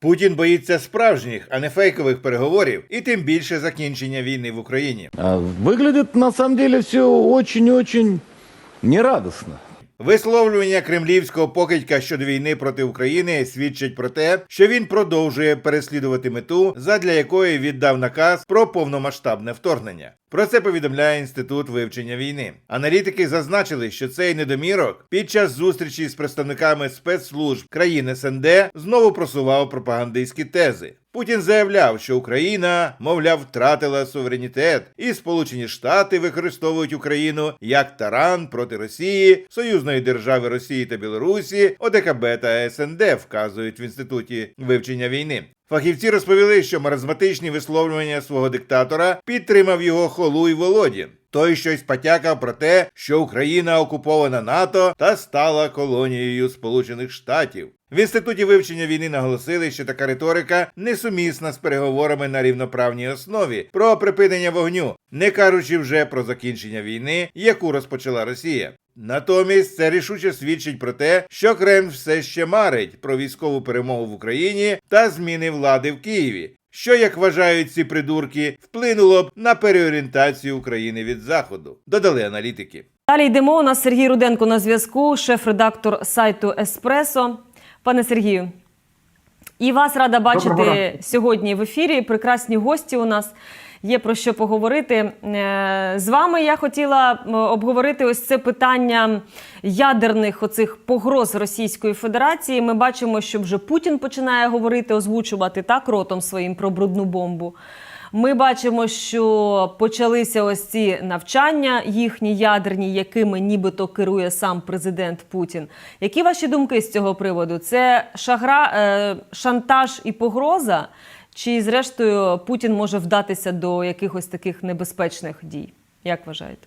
Путін боїться справжніх, а не фейкових переговорів, і тим більше закінчення війни в Україні. Виглядить на самом деле все очень и очень нерадостно. Висловлювання кремлівського покидька щодо війни проти України свідчить про те, що він продовжує переслідувати мету, задля якої віддав наказ про повномасштабне вторгнення. Про це повідомляє інститут вивчення війни. Аналітики зазначили, що цей недомірок під час зустрічі з представниками спецслужб країн СНД знову просував пропагандистські тези. Путін заявляв, що Україна, мовляв, втратила суверенітет, і Сполучені Штати використовують Україну як таран проти Росії, союзної держави Росії та Білорусі, ОДКБ та СНД вказують в інституті вивчення війни. Фахівці розповіли, що маразматичні висловлювання свого диктатора підтримав його Холуй Володін. Той щось потякав про те, що Україна окупована НАТО та стала колонією Сполучених Штатів. В інституті вивчення війни наголосили, що така риторика несумісна з переговорами на рівноправній основі про припинення вогню, не кажучи вже про закінчення війни, яку розпочала Росія. Натомість це рішуче свідчить про те, що Кремль все ще марить про військову перемогу в Україні та зміни влади в Києві. Що, як вважають ці придурки, вплинуло б на переорієнтацію України від заходу, додали аналітики. Далі йдемо. У нас Сергій Руденко на зв'язку, шеф-редактор сайту Еспресо. Пане Сергію, і вас рада бачити Доброго сьогодні в ефірі. Прекрасні гості у нас. Є про що поговорити Е, з вами. Я хотіла обговорити ось це питання ядерних оцих погроз Російської Федерації. Ми бачимо, що вже Путін починає говорити, озвучувати так ротом своїм про брудну бомбу. Ми бачимо, що почалися ось ці навчання їхні ядерні, якими нібито керує сам президент Путін. Які ваші думки з цього приводу? Це шагра, е, шантаж і погроза? Чи зрештою Путін може вдатися до якихось таких небезпечних дій? Як вважаєте?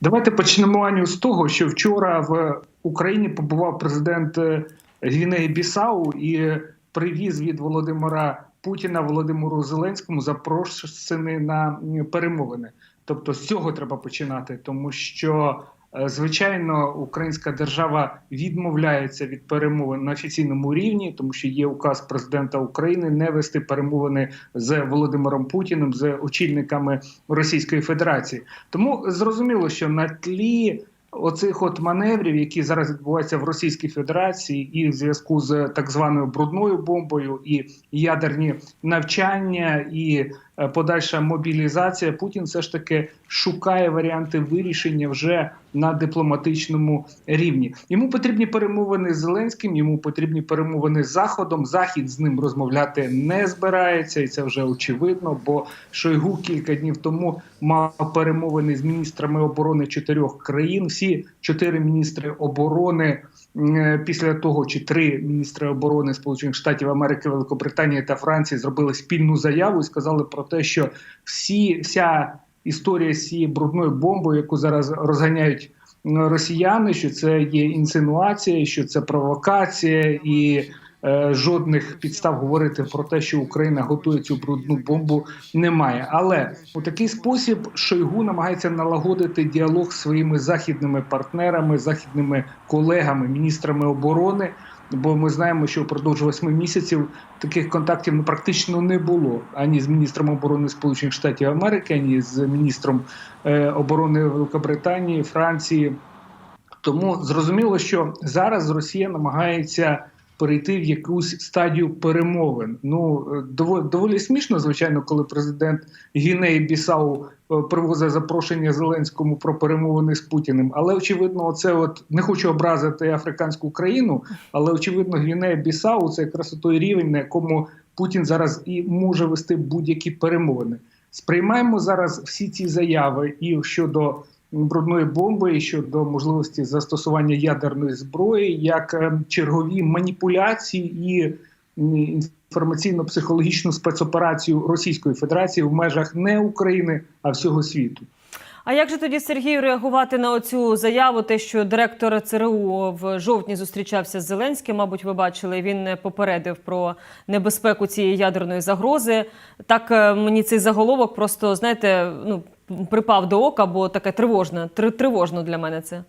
Давайте почнемо Аню з того, що вчора в Україні побував президент е, Гвінеї Бісау і привіз від Володимира Путіна Володимиру Зеленському запрошений на перемовини. Тобто з цього треба починати, тому що звичайно українська держава відмовляється від перемовин на офіційному рівні, тому що є указ президента України не вести перемовини з Володимиром Путіним, з очільниками Російської Федерації. Тому зрозуміло, що на тлі оцих от маневрів, які зараз відбуваються в Російській Федерації, і в зв'язку з так званою брудною бомбою, і ядерні навчання, і е, подальша мобілізація, Путін все ж таки шукає варіанти вирішення вже на дипломатичному рівні. Йому потрібні перемовини з Зеленським, йому потрібні перемовини з Заходом. Захід з ним розмовляти не збирається, і це вже очевидно. Бо Шойгу кілька днів тому мав перемовини з міністрами оборони чотирьох країн. Всі чотири міністри оборони. е, Після того, чи три міністри оборони Сполучених Штатів Америки, Великобританії та Франції зробили спільну заяву і сказали про те, що всі вся історія з цією брудною бомбою, яку зараз розганяють росіяни, що це є інсинуація, що це провокація і. е, Жодних підстав говорити про те, що Україна готує цю брудну бомбу, немає. Але у такий спосіб Шойгу намагається налагодити діалог з своїми західними партнерами, західними колегами, міністрами оборони. Бо ми знаємо, що впродовж восьми місяців таких контактів ну, практично не було ані з міністром оборони Сполучених Штатів Америки, ані з міністром е, оборони Великобританії, Франції. Тому зрозуміло, що зараз Росія намагається перейти в якусь стадію перемовин. Ну е, доволі, смішно, звичайно, коли президент Гінеї Бісау е, привозить запрошення Зеленському про перемовини з Путіним. Але очевидно, оце от не хочу образити африканську країну, але очевидно, Гвінея Бісау це якраз той рівень, на якому Путін зараз і може вести будь-які перемовини. Сприймаємо зараз всі ці заяви і щодо брудної бомби, щодо можливості застосування ядерної зброї як е, чергові маніпуляції і інформаційно-психологічну спецоперацію Російської Федерації в межах не України, а всього світу. А як же тоді Сергію реагувати на оцю заяву? Те, що директор ЦРУ в жовтні зустрічався з Зеленським, мабуть, ви бачили, він попередив про небезпеку цієї ядерної загрози. Так е, мені цей заголовок просто знаєте, ну припав до ока, бо таке тривожне, тривожно для мене це.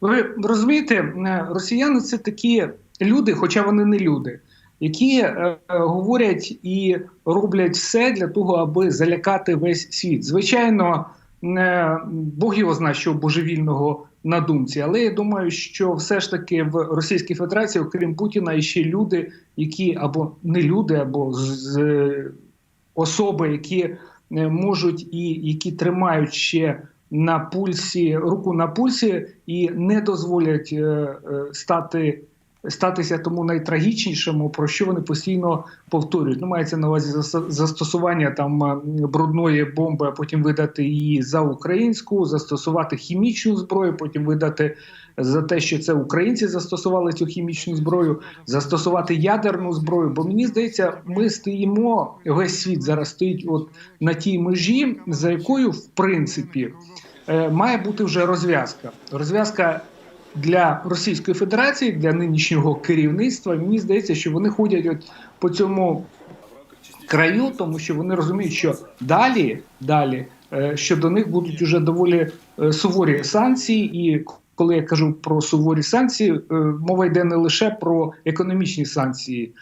Ви розумієте, е, росіяни це такі люди, хоча вони не люди. які е, е, говорять і роблять все для того, аби залякати весь світ. Звичайно, не Бог його знає, що божевільного на думці, але я думаю, що все ж таки в Російській Федерації, окрім Путіна, є ще люди, які або не люди, або з, з особи, які е, можуть і які тримають ще на пульсі руку на пульсі і не дозволять е, е, стати. Статися тому найтрагічнішому, про що вони постійно повторюють. Ну, мається на увазі зас- застосування там е, брудної бомби, а потім видати її за українську, застосувати хімічну зброю, потім видати за те, що це українці застосували цю хімічну зброю, застосувати ядерну зброю. Бо мені здається, ми стоїмо весь світ зараз стоїть от на тій межі, за якою в принципі е, має бути вже розв'язка. Розв'язка для Російської Федерації, для нинішнього керівництва. Мені здається, що вони ходять от по цьому краю, тому що вони розуміють, що далі, далі е, щодо них будуть уже доволі е, суворі санкції, і коли я кажу про суворі санкції, е, мова йде не лише про економічні санкції.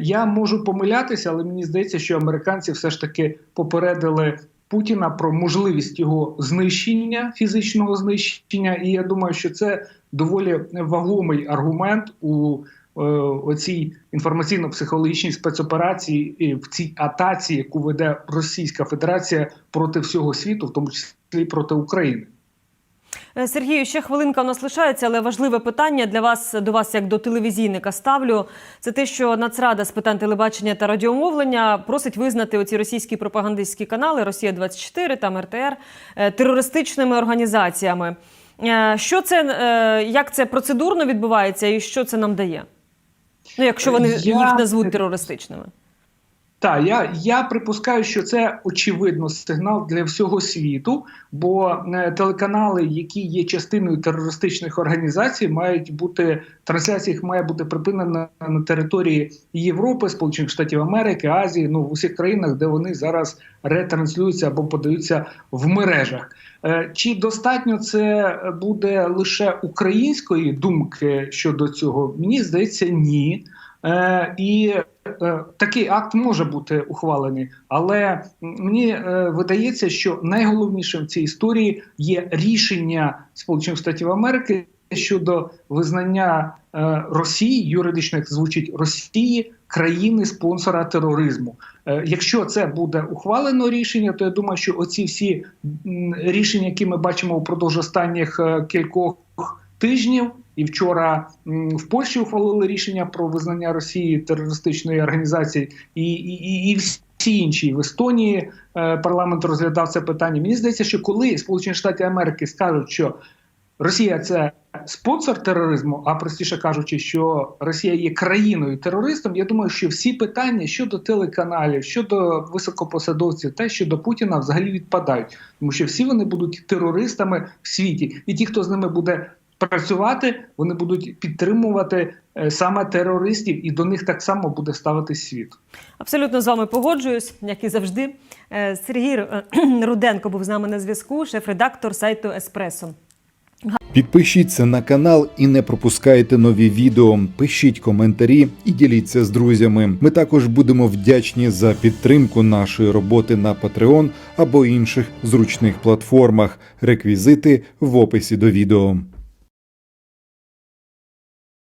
Я можу помилятися, але мені здається, що американці все ж таки попередили. Путіна про можливість його знищення, фізичного знищення, і я думаю, що це доволі вагомий аргумент у е, оцій інформаційно-психологічній спецоперації і в цій атаці, яку веде Російська Федерація проти всього світу, в тому числі проти України. Е, Сергію, ще хвилинка у нас лишається, але важливе питання для вас до вас, як до телевізійника, ставлю. Це те, що Нацрада з питань телебачення та радіомовлення просить визнати оці російські пропагандистські канали Росія 24 там РТР е, терористичними організаціями. Е, Що це як це процедурно відбувається, і що це нам дає? Ну, якщо вони Я- їх назвуть терористичними. Так, я, я припускаю, що це очевидно сигнал для всього світу, бо е, телеканали, які є частиною терористичних організацій, мають бути трансляція їх має бути припинена на території Європи, Сполучених Штатів Америки, Азії, ну в усіх країнах, де вони зараз ретранслюються або подаються в мережах. Е, Чи достатньо це буде лише української думки щодо цього? Мені здається, ні. Е, і такий акт може бути ухвалений, але мені е, видається, що найголовнішим в цій історії є рішення Сполучених Штатів Америки щодо визнання е, Росії, юридично як звучить Росії, країни спонсора тероризму. Е, якщо це буде ухвалено рішення, то я думаю, що оці всі рішення, які ми бачимо упродовж останніх е, кількох тижнів. І вчора в Польщі ухвалили рішення про визнання Росії терористичної організації, і, і, і, всі інші в Естонії е, парламент розглядав це питання. Мені здається, що коли Сполучені Штати Америки скажуть, що Росія це спонсор тероризму, а простіше кажучи, що Росія є країною терористом. Я думаю, що всі питання щодо телеканалів, щодо високопосадовців та щодо Путіна взагалі відпадають, тому що всі вони будуть терористами в світі, і ті, хто з ними буде працювати, вони будуть підтримувати е, саме терористів, і до них так само буде ставитись світ. Абсолютно з вами погоджуюсь, як і завжди. Е, Сергій е, Руденко був з нами на зв'язку, шеф-редактор сайту Еспресо. Підпишіться на канал і не пропускайте нові відео. Пишіть коментарі і діліться з друзями. Ми також будемо вдячні за підтримку нашої роботи на Patreon або інших зручних платформах. Реквізити в описі до відео.